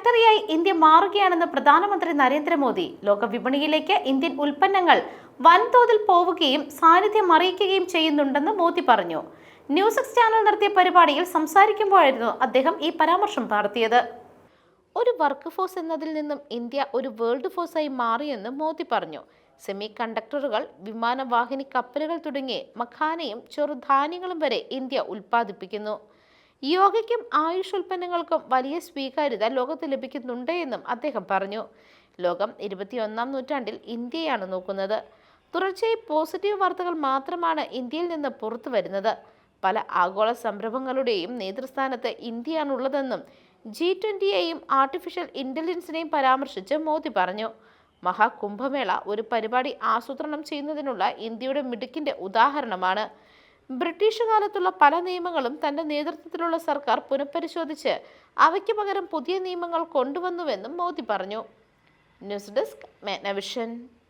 ഫാക്ടറിയായി India മാറുകയാണെന്ന് പ്രധാനമന്ത്രി Narendra Modi ലോകവിപണിയിലേക്ക് Indian ഉൽപ്പന്നങ്ങൾ വൻതോതിൽ പോവുകയും സാന്നിധ്യം അറിയിക്കുകയും ചെയ്യുന്നുണ്ടെന്ന് മോദി പറഞ്ഞു. ന്യൂസ് സിക്സ് ചാനൽ നടത്തിയ പരിപാടിയിൽ സംസാരിക്കുമ്പോഴായിരുന്നു അദ്ദേഹം ഈ പരാമർശം നടത്തിയത് ഒരു വർക്ക് ഫോഴ്സ് എന്നതിൽ നിന്നും ഇന്ത്യ ഒരു വേൾഡ് ഫോഴ്സായി മാറിയെന്ന് മോദി പറഞ്ഞു. സെമി കണ്ടക്ടറുകൾ വിമാനവാഹിനി കപ്പലുകൾ തുടങ്ങി മഖാനയും ചെറുധാന്യങ്ങളും വരെ ഇന്ത്യ ഉൽപ്പാദിപ്പിക്കുന്നു. യോഗയ്ക്കും ആയുഷ് ഉൽപ്പന്നങ്ങൾക്കും വലിയ സ്വീകാര്യത ലോകത്ത് ലഭിക്കുന്നുണ്ട് എന്നും അദ്ദേഹം പറഞ്ഞു. ലോകം ഇരുപത്തിയൊന്നാം നൂറ്റാണ്ടിൽ ഇന്ത്യയാണ് നോക്കുന്നത്. തുടർച്ചയായി പോസിറ്റീവ് വാർത്തകൾ മാത്രമാണ് ഇന്ത്യയിൽ നിന്ന് പുറത്തു വരുന്നത്. പല ആഗോള സംരംഭങ്ങളുടെയും നേതൃസ്ഥാനത്ത് ഇന്ത്യയാണുള്ളതെന്നും ജി ട്വന്റിയെയും ആർട്ടിഫിഷ്യൽ ഇന്റലിജൻസിനെയും പരാമർശിച്ച് മോദി പറഞ്ഞു. മഹാകുംഭമേള ഒരു പരിപാടി ആസൂത്രണം ചെയ്യുന്നതിനുള്ള ഇന്ത്യയുടെ മിടുക്കിന്റെ ഉദാഹരണമാണ്. ബ്രിട്ടീഷ് കാലത്തുള്ള പല നിയമങ്ങളും തന്റെ നേതൃത്വത്തിലുള്ള സർക്കാർ പുനഃപരിശോധിച്ച് അവയ്ക്ക് പകരം പുതിയ നിയമങ്ങൾ കൊണ്ടുവന്നുവെന്നും മോദി പറഞ്ഞു. News desk മേനവിഷൻ